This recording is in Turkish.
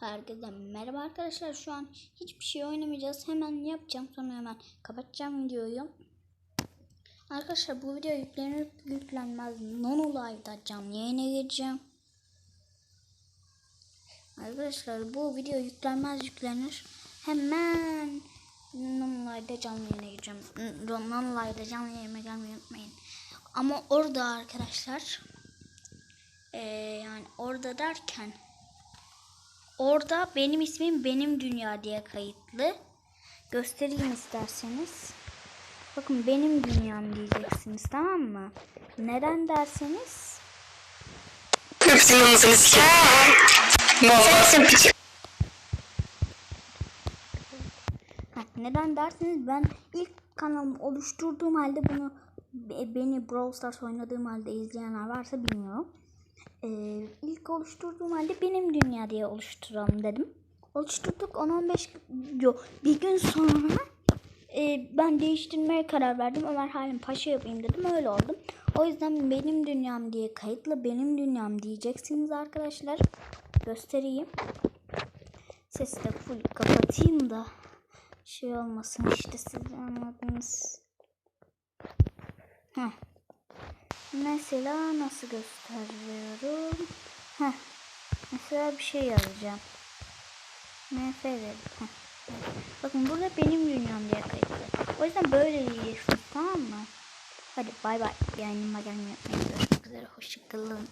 Herkese merhaba arkadaşlar. Şu an hiçbir şey oynamayacağız. Hemen yapacağım. Sonra hemen kapatacağım videoyu. Arkadaşlar bu video yüklenir yüklenmez Nonolive'da canlı yayına gireceğim. Arkadaşlar bu video yüklenmez yüklenir. Hemen Nonolive'da canlı yayına gireceğim. Nonolive'da canlı yayına gelmeyi unutmayın. Ama orada arkadaşlar eee, yani orada derken Orada benim ismim Benim Dünya diye kayıtlı. Göstereyim isterseniz. Bakın benim dünyam diyeceksiniz tamam mı? Neden derseniz Hepsinin anasını sikeyim. Neden derseniz ben ilk kanalımı oluşturduğum halde bunu be- beni Brawl Stars oynadığım halde izleyenler varsa bilmiyorum. İlk oluşturduğum halde benim dünya diye oluşturalım dedim. Oluşturduk 10-15 yok bir gün sonra e, ben değiştirmeye karar verdim. Ömer Halim Paşa yapayım dedim. Öyle oldum. O yüzden benim dünyam diye kayıtlı benim dünyam diyeceksiniz arkadaşlar. Göstereyim. Sesi de full kapatayım da şey olmasın işte siz anladınız. Heh. Mesela nasıl gösteriyorum? Heh. Mesela bir şey yazacağım. MF dedim. Bakın burada benim dünyam diye kayıtlı. O yüzden böyle diyeceksiniz tamam mı? Hadi bay bay. Yayınıma gelmeyi unutmayın. Görüşmek üzere. Hoşçakalın.